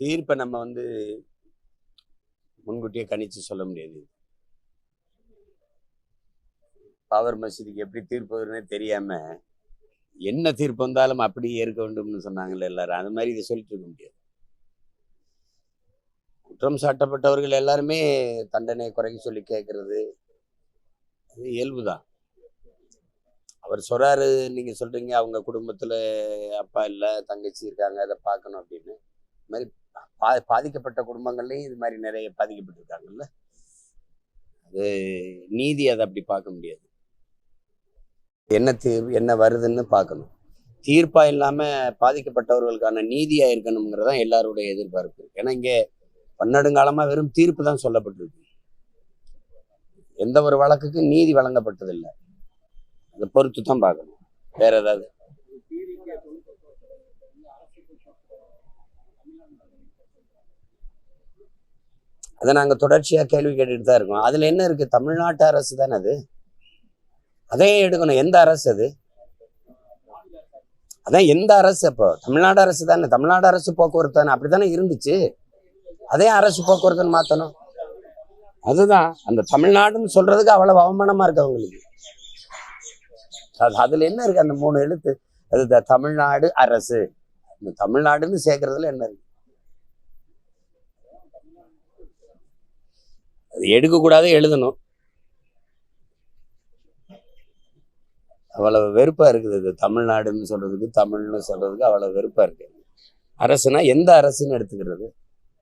தீர்ப்பை நம்ம வந்து முன்கூட்டியே கணிச்சு சொல்ல முடியாது. பாவர் மசூதிக்கு எப்படி தீர்ப்பு வரும்னே தெரியாம என்ன தீர்ப்பு வந்தாலும் அப்படியே ஏற்க வேண்டும்னு சொன்னாங்கல்ல எல்லாரும். அது மாதிரி இதை சொல்லிட்டு இருக்க முடியாது. குற்றம் சாட்டப்பட்டவர்கள் எல்லாருமே தண்டனை குறைக்க சொல்லி கேட்கறது அது இயல்புதான். அவர் சொல்றாரு நீங்க சொல்றீங்க அவங்க குடும்பத்துல அப்பா இல்லை தங்கச்சி இருக்காங்க அதை பார்க்கணும் அப்படின்னு. இது மாதிரி பா பாதிக்கப்பட்ட குடும்பங்கள்லையும் இது மாதிரி நிறைய பாதிக்கப்பட்டிருக்காங்கல்ல? அது நீதி அதை அப்படி பார்க்க முடியாது. என்ன தீர்வு என்ன வருதுன்னு பார்க்கணும். தீர்ப்பா இல்லாம பாதிக்கப்பட்டவர்களுக்கான நீதியா இருக்கணுங்கிறது தான் எல்லாருடைய எதிர்பார்ப்பு. ஏன்னா இங்கே பன்னெடுங்காலமா வெறும் தீர்ப்பு தான் சொல்லப்பட்டிருக்கு. எந்த ஒரு வழக்குக்கும் நீதி வழங்கப்பட்டதில்லை. அதை பொறுத்து தான் பார்க்கணும். வேற ஏதாவது? அதை நாங்கள் தொடர்ச்சியாக கேள்வி கேட்டுட்டு தான் இருக்கோம். அதில் என்ன இருக்குது தமிழ்நாட்டு அரசு தானே அது? அதே எடுக்கணும். எந்த அரசு அது? அதான் எந்த அரசு அப்போ? தமிழ்நாடு அரசு தானே. தமிழ்நாடு அரசு போக்குவரத்து தானே. அப்படி தானே இருந்துச்சு. அதே அரசு போக்குவரத்துன்னு மாற்றணும் அதுதான். அந்த தமிழ்நாடுன்னு சொல்றதுக்கு அவ்வளவு அவமானமா இருக்கு அவங்களுக்கு. அது அதுல என்ன இருக்கு? அந்த மூணு எழுத்து. அது த- தமிழ்நாடு அரசு. இந்த தமிழ்நாடுன்னு சேர்க்கறதுல என்ன இருக்கு? அது எடுக்கக்கூடாது எழுதணும். அவ்வளவு வெறுப்பாக இருக்குது இது. தமிழ்நாடுன்னு சொல்கிறதுக்கு தமிழ்னு சொல்கிறதுக்கு அவ்வளோ வெறுப்பாக இருக்குது அரசுனா எந்த அரசுன்னு எடுத்துக்கிறது?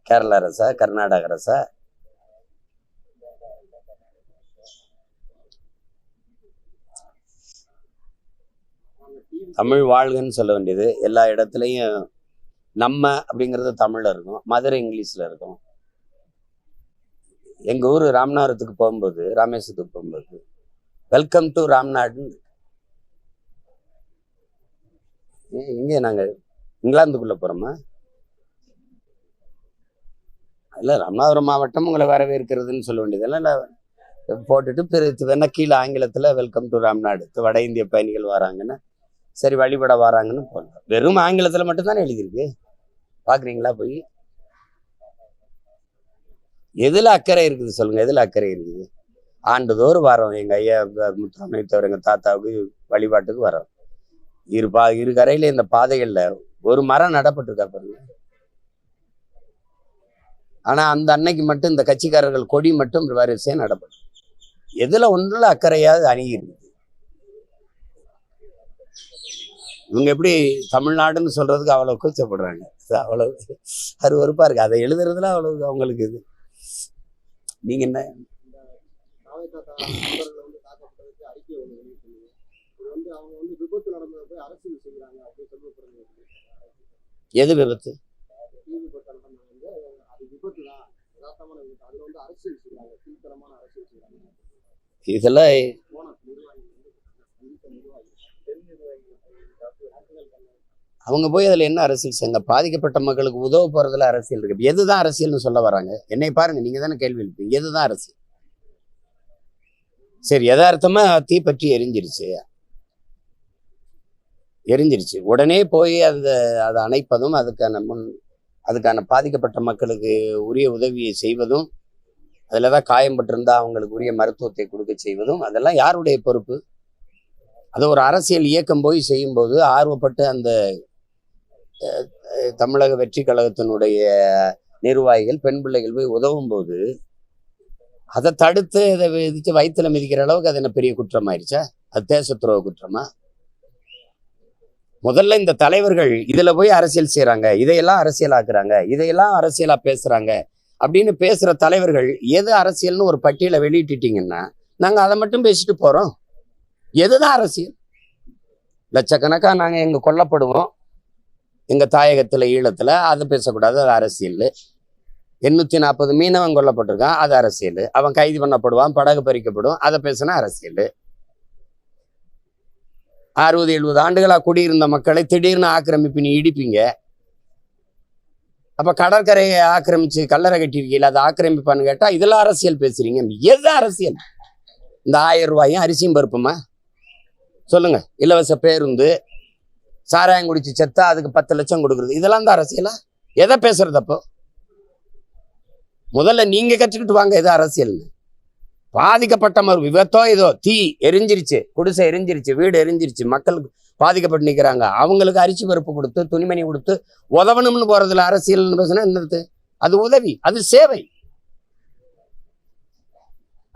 கேரள அரசா கர்நாடக அரசா? தமிழ் வாழ்கன்னு சொல்ல வேண்டியது. எல்லா இடத்துலையும் நம்ம அப்படிங்கிறது தமிழில் இருக்கும் மதுரை இங்கிலீஷில் இருக்கும் எங்க ஊர் ராமநாதத்துக்கு போகும்போது ராமேஸ்வரத்துக்கு போகும்போது வெல்கம் டு ராம்நாடுன்னு இங்கே நாங்க இங்கிலாந்துக்குள்ள போறோமா? இல்ல ராமநாதபுரம் மாவட்டம் உங்களை வரவேற்கிறதுன்னு சொல்ல வேண்டியதெல்லாம் இல்ல. போட்டுட்டு பிறகு வேணா கீழே ஆங்கிலத்தில் வெல்கம் டு ராம்நாடு வட இந்திய பயணிகள் வராங்கன்னு சரி வழிபட வராங்கன்னு போடலாம் வெறும் ஆங்கிலத்தில் மட்டும்தானே எழுதியிருக்கு? பார்க்குறீங்களா போய்? எதில் அக்கறை இருக்குது சொல்லுங்கள் எதில் அக்கறை இருக்குது? ஆண்டுதோறும் வரோம் எங்கள் ஐயா முத்தமே தவிர எங்கள் தாத்தாவுக்கு வழிபாட்டுக்கு வரோம் இரு பா இரு கரையில் இந்த பாதைகளில் ஒரு மரம் நடப்பட்டிருக்கா பாருங்க. ஆனால் அந்த அன்னைக்கு மட்டும் இந்த கட்சிக்காரர்கள் கொடி மட்டும் வரிசையாக நடப்படும் எதில் ஒன்றில் அக்கறையாவது அணுகிருக்குது இவங்க எப்படி தமிழ்நாடுன்னு சொல்றதுக்கு அவ்வளோ கூச்சப்படுறாங்க. அது அவ்வளவு இருக்குது அதை எழுதுறதுல அவ்வளோ அவங்களுக்கு இது. நீங்க என்ன? எது தாத்தா இதெல்லாம் அவங்க போய் அதில் என்ன அரசியல் செய்யுங்க பாதிக்கப்பட்ட மக்களுக்கு உதவ போகிறதுல அரசியல் இருக்கு. எது எதுதான் அரசியல்னு சொல்ல வராங்க? என்னை பாருங்க நீங்கள் தானே கேள்வி எழுப்பீங்க எதுதான் அரசியல்? சரி யதார்த்தமாக தீ பற்றி எரிஞ்சிருச்சு. எரிஞ்சிருச்சு. உடனே போய் அந்த அதை அணைப்பதும் அதுக்கான முன் அதுக்கான பாதிக்கப்பட்ட மக்களுக்கு உரிய உதவியை செய்வதும் அதில் தான் காயம்பட்டிருந்தால் அவங்களுக்கு உரிய மருத்துவத்தை கொடுக்க செய்வதும் அதெல்லாம் யாருடைய பொறுப்பு? அது ஒரு அரசியல் இயக்கம் போய் செய்யும்போது ஆர்வப்பட்டு அந்த தமிழக வெற்றி கழகத்தினுடைய நிர்வாகிகள் பெண் பிள்ளைகள் போய் உதவும் போது அதை தடுத்து இதை விதிச்சு வயிற்றுல மிதிக்கிற அளவுக்கு அது என்ன பெரிய குற்றம் ஆயிடுச்சா அது தேச துரோக குற்றமா? முதல்ல இந்த தலைவர்கள் இதுல போய் அரசியல் செய்கிறாங்க இதையெல்லாம் அரசியலாக்குறாங்க இதையெல்லாம் அரசியலா பேசுறாங்க அப்படின்னு பேசுற தலைவர்கள் எது அரசியல்னு ஒரு பட்டியலை வெளியிட்டுட்டீங்கன்னா நாங்க அதை மட்டும் பேசிட்டு போறோம். எதுதான் அரசியல்? லட்சக்கணக்காக நாங்கள் எங்க கொல்லப்படுவோம். எங்க தாயகத்துல ஈழத்துல அது பேசக்கூடாது அது அரசியல். எண்ணூத்தி நாற்பது மீனவன் கொல்லப்பட்டிருக்கான் அது அரசியல். அவன் கைது பண்ணப்படுவான் படகு பறிக்கப்படும் அதை பேசினா அரசியல். அறுபது எழுபது ஆண்டுகளா குடியிருந்த மக்களை திடீர்னு ஆக்கிரமிப்பு நீ இடிப்பீங்க. அப்போ கடற்கரையை ஆக்கிரமிச்சு கல்லறை கட்டியிருக்கீங்களா அதை ஆக்கிரமிப்பான்னு கேட்டா இதெல்லாம் அரசியல் பேசுறீங்க. எது அரசியல்? இந்த ஆயிரம் ரூபாயும் அரிசியும் பருப்புமா? சொல்லுங்க. இலவச பேருந்து சாராயம் குடிச்சு செத்தா அதுக்கு பத்து லட்சம் கொடுக்குறது. இதெல்லாம் தான் அரசியலா? எதை பேசுறது அப்போ? முதல்ல நீங்க கற்றுக்கிட்டு வாங்க எது அரசியல்னு. பாதிக்கப்பட்ட ஒரு விபத்தோ ஏதோ தீ எரிஞ்சிருச்சு குடிசை எரிஞ்சிருச்சு வீடு எரிஞ்சிருச்சு மக்களுக்கு பாதிக்கப்பட்டு நிற்கிறாங்க அவங்களுக்கு அரிசி பருப்பு கொடுத்து துணிமணி கொடுத்து உதவணும்னு போறதுல அரசியல்னு பேசுனா என்னது? அது உதவி அது சேவை.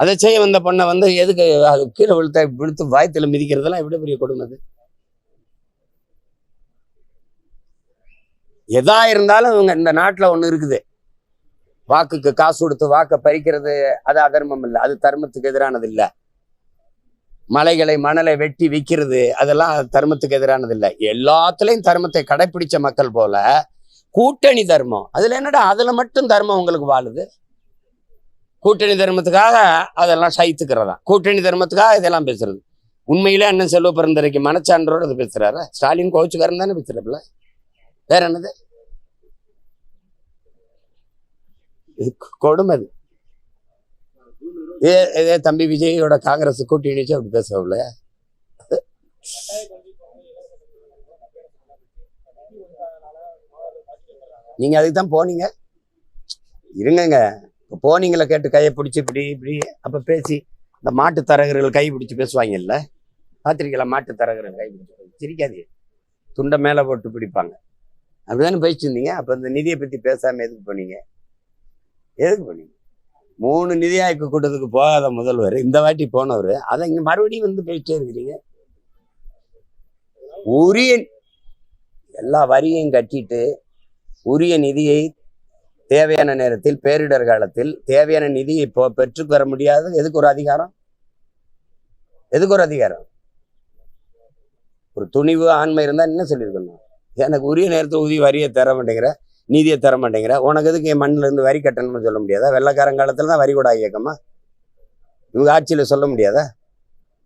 அதை செய்ய வந்த பொண்ணை வந்து எதுக்கு அது கீழே விழுத்த விழுத்து வாயத்துல மிதிக்கிறதெல்லாம் எப்படி பெரிய கொடுமை அது? எதா இருந்தாலும் இவங்க இந்த நாட்டில் ஒன்று இருக்குது. வாக்குக்கு காசு கொடுத்து வாக்கை பறிக்கிறது அது அதர்மம் இல்லை. அது தர்மத்துக்கு எதிரானது இல்லை. மலைகளை மணலை வெட்டி விற்கிறது அதெல்லாம் தர்மத்துக்கு எதிரானது இல்லை. எல்லாத்துலேயும் தர்மத்தை கடைப்பிடிச்ச மக்கள் போல கூட்டணி தர்மம். அதில் என்னடா அதுல மட்டும் தர்மம் உங்களுக்கு வாழுது? கூட்டணி தர்மத்துக்காக அதெல்லாம் சைத்துக்கிறதா கூட்டணி தர்மத்துக்காக இதெல்லாம் பேசுறது. உண்மையிலே அண்ணன் செல்வ பிறந்தரைக்கு மனச்சான்றோடு அது பேசுகிறாரா ஸ்டாலின் கோச்சுக்காரன் தானே பேசுறப்பல? வேற என்னது? இது கொடுமை அது. ஏ இதே தம்பி விஜயோட காங்கிரஸ் கூட்டணிச்சு அப்படி பேசவில்ல நீங்க அதுக்கு தான் போனீங்க. இருங்கங்க. இப்போ போனீங்களே கேட்டு கையை பிடிச்சி இப்படி இப்படி அப்போ பேசி இந்த மாட்டு தரகர்கள் கை பிடிச்சி பேசுவாங்கல்ல? பார்த்துருக்கீங்களா? மாட்டு தரகர்கள் கை பிடிச்சி சிரிக்காதீங்க. துண்டை மேலே போட்டு பிடிப்பாங்க. அப்படிதானே பேசிட்டு இருந்தீங்க அப்போ இந்த நிதியை பற்றி பேசாமல் எதுக்கு போனீங்க? எதுக்கு போனீங்க? மூணு நிதி ஆய்வு கூட்டத்துக்கு போகாத முதல்வர் இந்த வாட்டி போனவர் அதை இங்கே மறுபடியும் வந்து பேசிட்டே இருக்கிறீங்க. உரிய எல்லா வரியையும் கட்டிட்டு உரிய நிதியை தேவையான நேரத்தில் பேரிடர் காலத்தில் தேவையான நிதியை இப்போ பெற்றுக்கொற வர முடியாது. எதுக்கு ஒரு அதிகாரம்? எதுக்கு ஒரு அதிகாரம்? ஒரு துணிவு ஆண்மை இருந்தால் என்ன சொல்லியிருக்கணும்? எனக்கு உரிய நேரத்தில் உதவி வரியை தர மாட்டேங்கிற நீதியை தர மாட்டேங்கிற உனக்கு எதுக்கு என் மண்ணிலேருந்து வரி கட்டணும்னு சொல்ல முடியாதா? வெள்ளக்காரங்காலத்தில் தான் வரி கூட இயக்கமா இவங்க ஆட்சியில் சொல்ல முடியாதா?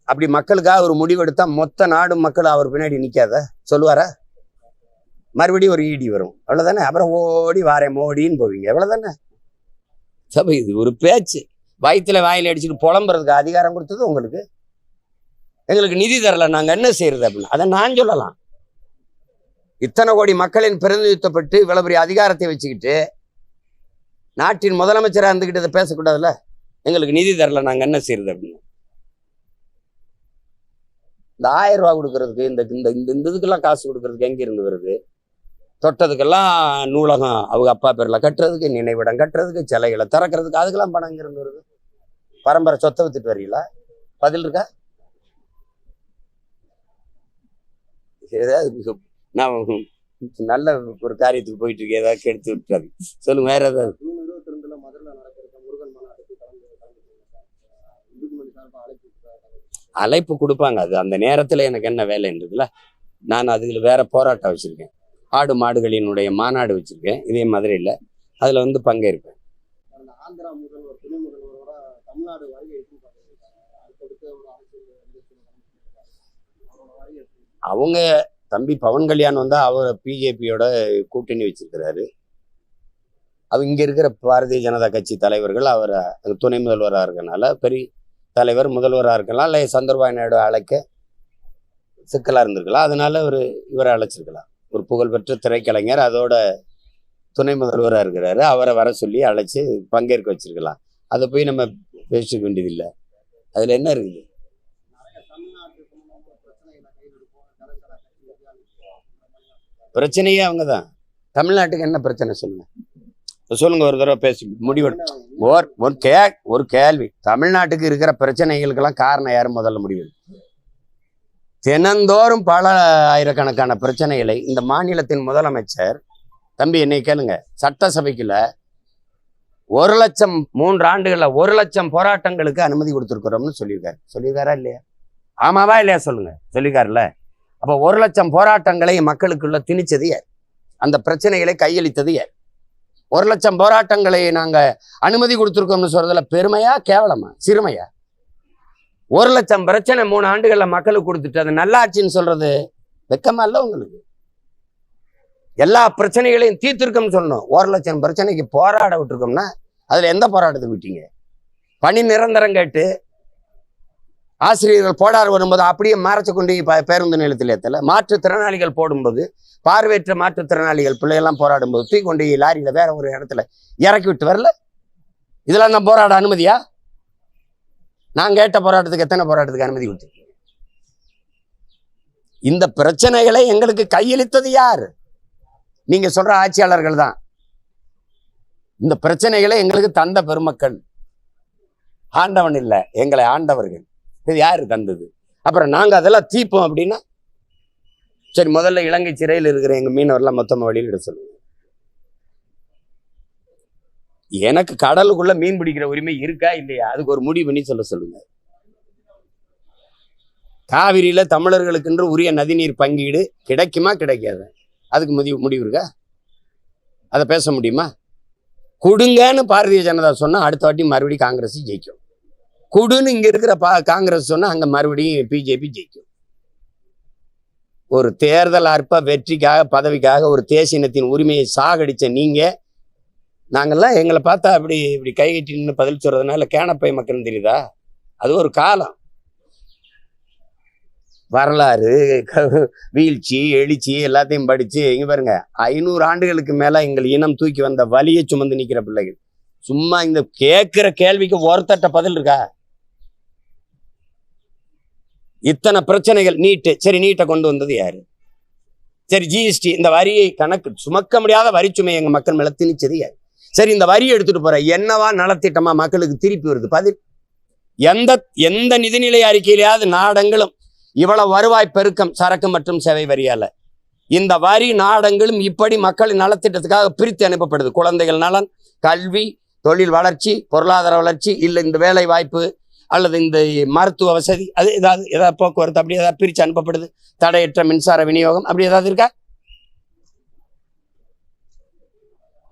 அப்படி மக்களுக்காக ஒரு முடிவெடுத்தா மொத்த நாடு மக்கள் அவர் பின்னாடி நிற்காத சொல்லுவாரா? மறுபடியும் ஒரு ஈடி வரும். அவ்வளோதானே அப்புறம் ஓடி வாரேன் மோடின்னு போவீங்க. எவ்வளோதானே சபை இது ஒரு பேச்சு. வயிற்றில் வாயில் அடிச்சுட்டு புலம்புறதுக்கு அதிகாரம் கொடுத்தது உங்களுக்கு. எங்களுக்கு நிதி தரல. நாங்கள் என்ன செய்யறது அப்படின்னு. அதை நான் சொல்லலாம். இத்தனை கோடி மக்களின் பிரதிநிதித்துவப்பட்டு இவ்வளவு பெரிய அதிகாரத்தை வச்சுக்கிட்டு நாட்டின் முதலமைச்சராக இருந்துக்கிட்டு இதை பேசக்கூடாதுல்ல? எங்களுக்கு நிதி தரல நாங்கள் என்ன செய்யறது அப்படின்னு. இந்த ஆயிரம் ரூபா கொடுக்கறதுக்கு இந்த இந்த இந்த இந்த இதுக்கெல்லாம் காசு கொடுக்கறதுக்கு எங்கே இருந்து வருது? தொட்டதுக்கெல்லாம் நூலகம் அவங்க அப்பா பேரில் கட்டுறதுக்கு நினைவிடம் கட்டுறதுக்கு சிலைகளை திறக்கிறதுக்கு அதுக்கெல்லாம் பணம் எங்க இருந்து வருது? பரம்பரை சொத்தை வித்துட்டு வரீங்களா பதில் இருக்கா? ஏதாவது நான் நல்ல ஒரு காரியத்துக்கு போயிட்டு இருக்கேன் ஏதாவது கெடுத்து விட்டுறாது. சொல்லுங்க வேற ஏதாவது? அழைப்பு கொடுப்பாங்க. அது அந்த நேரத்தில் எனக்கு என்ன வேலைன்றதுல நான் அதுல வேற போராட்டம் வச்சிருக்கேன். ஆடு மாடுகளினுடைய மாநாடு வச்சிருக்கேன். இதே மதுரையில் அதில் வந்து பங்கேற்பேன். அவங்க தம்பி பவன் கல்யாண் வந்தா அவர் பிஜேபியோட கூட்டணி வச்சிருக்கிறாரு. அவங்க இங்கே இருக்கிற பாரதிய ஜனதா கட்சி தலைவர்கள் அவர் துணை முதல்வராக இருக்கனால பெரிய தலைவர் முதல்வராக இருக்கலாம் இல்லை சந்திரபாபு நாயுடு அழைக்க சிக்கலாக இருந்திருக்கலாம். அதனால ஒரு இவரை அழைச்சிருக்கலாம். ஒரு புகழ்பெற்ற திரைக்கலைஞர் அதோட துணை முதல்வராக இருக்கிறாரு. அவரை வர சொல்லி அழைச்சி பங்கேற்க வச்சிருக்கலாம். அதை போய் நம்ம பேசிக்க வேண்டியதில்லை. அதில் என்ன இருக்குது நிறைய தமிழ்நாட்டு சம்பந்தமான பிரச்சனைகளை கையில் எடுப்போம் கலசலா கட்சி எதிராளி பிரச்சனையே அவங்க தான் தமிழ்நாட்டுக்கு என்ன பிரச்சனை சொல்லுங்க? சொல்லுங்க ஒரு தடவை பேசி முடிவெடு ஒரு ஒரு கே ஒரு கேள்வி. தமிழ்நாட்டுக்கு இருக்கிற பிரச்சனைகளுக்கெல்லாம் காரணம் யாரும் முதல்ல முடிவு தினந்தோறும் பல ஆயிரக்கணக்கான பிரச்சனைகளை இந்த மாநிலத்தின் முதலமைச்சர் தம்பி என்னை கேளுங்க சட்டசபைக்குள்ள ஒரு லட்சம் மூன்று ஆண்டுகள்ல ஒரு லட்சம் போராட்டங்களுக்கு அனுமதி கொடுத்துருக்குறோம்னு சொல்லியிருக்காரு. சொல்லியிருக்காரா இல்லையா? ஆமாவா இல்லையா சொல்லுங்க? சொல்லியிருக்காருல்ல? அப்போ ஒரு லட்சம் போராட்டங்களை மக்களுக்குள்ள திணிச்சது யார்? அந்த பிரச்சனைகளை கையளித்தது யார்? ஒரு லட்சம் போராட்டங்களை நாங்க அனுமதி கொடுத்துருக்கோம்னு சொல்றதுல பெருமையா கேவலமா? சிறுமையா? ஒரு லட்சம் பிரச்சனை மூணு ஆண்டுகள்ல மக்களுக்கு கொடுத்துட்டு அது நல்லாட்சின்னு சொல்றது வெக்கமா இல்லை உங்களுக்கு? எல்லா பிரச்சனைகளையும் தீர்த்திருக்கோம்னு சொல்லணும் ஒரு லட்சம் பிரச்சனைக்கு போராட விட்டுருக்கோம்னா அதுல எந்த போராட்டத்தை விட்டீங்க? பணி நிரந்தரம் கேட்டு ஆசிரியர்கள் போடாறு வரும்போது அப்படியே மறைச்சு கொண்டு ப- பேருந்து நிலையத்தில் ஏற்றல மாற்றுத்திறனாளிகள் போடும்போது பார்வையற்ற மாற்றுத்திறனாளிகள் பிள்ளையெல்லாம் போராடும் போது தூக்கி கொண்டு லாரியில வேற ஒரு இடத்துல இறக்கி விட்டு வரல. இதெல்லாம் நான் போராட அனுமதியா? நான் கேட்ட போராட்டத்துக்கு எத்தனை போராட்டத்துக்கு அனுமதி கொடுத்து இந்த பிரச்சனைகளை எங்களுக்கு கையளித்தது யார்? நீங்க சொல்ற ஆட்சியாளர்கள் தான். இந்த பிரச்சனைகளை எங்களுக்கு தந்த பெருமக்கள். ஆண்டவன் இல்லை எங்களை ஆண்டவர்கள். இது யாரு தந்தது? அப்புறம் நாங்கள் அதெல்லாம் தீப்போம் அப்படின்னா? சரி முதல்ல இலங்கை சிறையில் இருக்கிற எங்கள் மீனவர்லாம் மொத்தமாக வெளியிட சொல்லுங்க. எனக்கு கடலுக்குள்ள மீன் பிடிக்கிற உரிமை இருக்கா இல்லையா? அதுக்கு ஒரு முடிவு பண்ணி சொல்ல சொல்லுங்க. காவிரியில தமிழர்களுக்கென்று உரிய நதிநீர் பங்கீடு கிடைக்குமா கிடைக்காது? அதுக்கு முடிவு முடிவு இருக்கா? அதை பேச முடியுமா? கொடுங்கன்னு பாரதிய ஜனதா சொன்னால் அடுத்த வாட்டி மறுபடியும் காங்கிரஸ் ஜெயிக்கும். கொடுன்னு இங்க இருக்கிற பா காங்கிரஸ் சொன்னா அங்க மறுபடியும் பிஜேபி ஜெயிக்கும். ஒரு தேர்தல் அற்ப வெற்றிக்காக பதவிக்காக ஒரு தேசியனத்தின் உரிமையை சாகடிச்ச நீங்க நாங்கெல்லாம் எங்களை பார்த்தா அப்படி இப்படி கைகட்டி நின்று பதில் சொல்றதுனால கேனப்பை மக்கள் தெரியுதா? அது ஒரு காலம். வரலாறு வீழ்ச்சி எழுச்சி எல்லாத்தையும் படிச்சு இங்க பாருங்க ஐநூறு ஆண்டுகளுக்கு மேல எங்கள் இனம் தூக்கி வந்த வலியை சுமந்து நிக்கிற பிள்ளைகள். சும்மா இந்த கேட்குற கேள்விக்கு ஒருத்தட்ட பதில் இருக்கா? இத்தனை பிரச்சனைகள் நீட்டு. சரி நீட்டை கொண்டு வந்தது யாரு? சரி ஜிஎஸ்டி இந்த வரியை கணக்கு சுமக்க முடியாத வரிச்சுமை எங்க மக்கள் மேல திணிச்சது யாரு? சரி இந்த வரி எடுத்துட்டு போற என்னவா நலத்திட்டமா மக்களுக்கு திருப்பி வருது? பதில் எந்த எந்த நிதிநிலை அறிக்கையிலேயாவது நாடங்களும் இவ்வளவு வருவாய் பெருக்கம் சரக்கு மற்றும் சேவை வரியால. இந்த வரி நாடங்களும் இப்படி மக்களின் நலத்திட்டத்துக்காக பிரித்து அனுப்பப்படுது. குழந்தைகள் நலன் கல்வி தொழில் வளர்ச்சி பொருளாதார வளர்ச்சி இல்லை இந்த வேலை வாய்ப்பு அல்லது இந்த மருத்துவ வசதி அது ஏதாவது ஏதாவது போக்குவரத்து அப்படி ஏதாவது பிரித்து அனுப்பப்படுது தடையற்ற மின்சார விநியோகம் அப்படி ஏதாவது இருக்கா?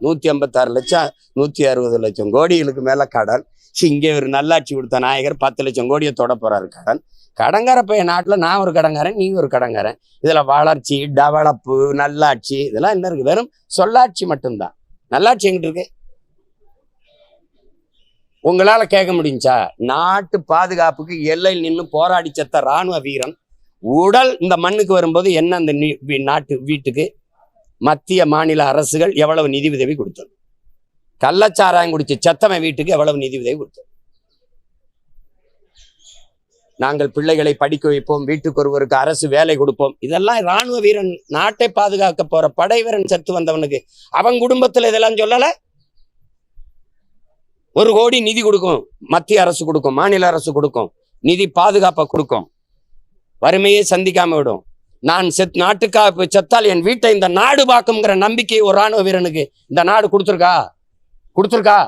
நூத்தி ஐம்பத்தாறு லட்சம் நூத்தி அறுபது லட்சம் கோடிகளுக்கு மேல கடன். இங்கே ஒரு நல்லாட்சி கொடுத்த நாயகர் பத்து லட்சம் கோடியை தொட போறாரு கடன். கடங்கார பையன் நாட்டில் நான் ஒரு கடங்காரன் நீ ஒரு கடங்காரன் இதுல வளர்ச்சி டெவலப்பு நல்லாட்சி இதெல்லாம் என்ன இருக்குது வெறும் சொல்லாட்சி மட்டும்தான். நல்லாட்சி எங்கிட்டு இருக்கு? உங்களால் கேட்க முடிஞ்சா? நாட்டு பாதுகாப்புக்கு எல்லையில் நின்று போராடி செத்த ராணுவ வீரன் உடல் இந்த மண்ணுக்கு வரும்போது என்ன அந்த நாட்டு வீட்டுக்கு? மத்திய மாநில அரசுகள் எவ்வளவு நிதி உதவி கொடுத்தது? கள்ளச்சாராயம் குடிச்சு செத்தவன் வீட்டுக்கு எவ்வளவு நிதி உதவி கொடுத்தது? நாங்கள் பிள்ளைகளை படிக்க வைப்போம் வீட்டுக்கு ஒருவருக்கு அரசு வேலை கொடுப்போம். இதெல்லாம் ராணுவ வீரன் நாட்டை பாதுகாக்க போற படை வீரன் செத்து வந்தவனுக்கு அவன் குடும்பத்தில் இதெல்லாம் சொல்லலை? ஒரு கோடி நிதி கொடுக்கும். மத்திய அரசு கொடுக்கும் மாநில அரசு கொடுக்கும். நிதி பாதுகாப்பை கொடுக்கும். வறுமையை சந்திக்காம விடும். நான் செத் நாட்டுக்காக செத்தால் என் வீட்டை இந்த நாடு பார்க்குங்கிற நம்பிக்கை ஒரு ராணுவ வீரனுக்கு இந்த நாடு கொடுத்துருக்கா? கொடுத்துருக்கா?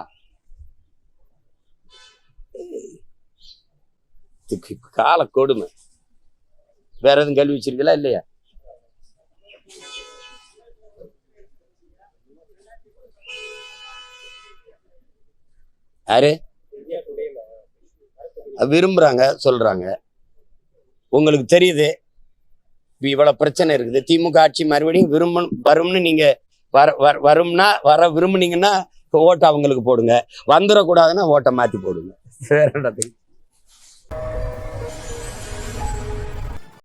கால கொடுமை. வேற எதுவும் கேள்வி வச்சிருக்கீங்களா இல்லையா? யாரு? விரும்புறாங்க சொல்றாங்க. உங்களுக்கு தெரியுது. இப்ப இவ்வளவு பிரச்சனை இருக்குது. திமுக ஆட்சி மறுபடியும் விரும்ப வரும்னு நீங்க வர வர- வரும்னா வர விரும்புனீங்கன்னா ஓட்டை அவங்களுக்கு போடுங்க. வந்துடக்கூடாதுன்னா ஓட்டை மாத்தி போடுங்க. வேற